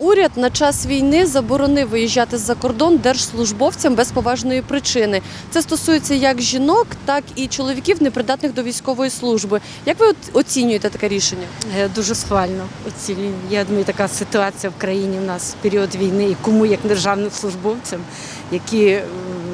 Уряд на час війни заборонив виїжджати за кордон держслужбовцям без поважної причини. Це стосується як жінок, так і чоловіків, непридатних до військової служби. Як ви оцінюєте таке рішення? Е, Дуже схвально оцінюю. Я думаю, така ситуація в країні в нас в період війни, і кому як державним службовцям, які е,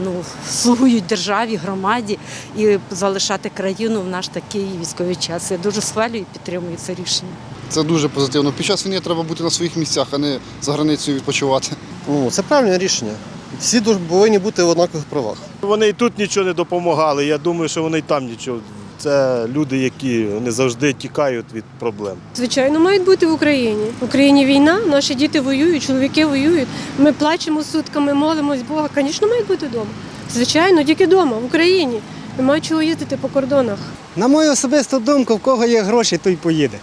ну, слугують державі, громаді, і залишати країну в наш такий військовий час. Я дуже схвалюю і підтримую це рішення. Це дуже позитивно. Під час війни треба бути на своїх місцях, а не за границею відпочивати. Ну, це правильне рішення. Всі дуже повинні бути в однакових правах. Вони і тут нічого не допомагали. Я думаю, що вони й там нічого. Це люди, які не завжди тікають від проблем. Звичайно, мають бути в Україні. В Україні війна, наші діти воюють, чоловіки воюють. Ми плачемо сутками, молимось Бога. Звісно, мають бути вдома. Звичайно, тільки вдома, в Україні. Немає чого їздити по кордонах. На мою особисту думку, в кого є гроші, той поїде.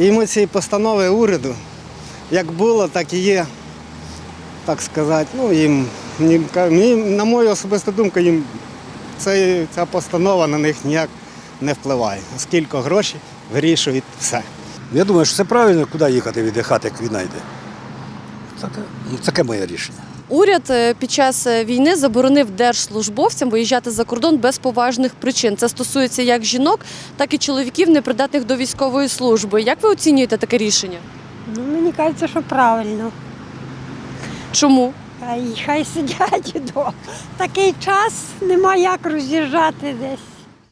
І йому ці постанови уряду, як було, так і є. Так сказати, ну їм, їм, на мою особисту думку, їм це, ця постанова на них ніяк не впливає. Оскільки гроші вирішують все. Я думаю, що це правильно, куди їхати віддихати, як війна йде. Таке, ну, таке моє рішення. Уряд е, під час е, війни заборонив держслужбовцям виїжджати за кордон без поважних причин. Це стосується як жінок, так і чоловіків, непридатних до військової служби. Як ви оцінюєте таке рішення? Ну, мені кажеться, що правильно. Чому? Хай, хай сидять вдома. Такий час нема як роз'їжджати десь.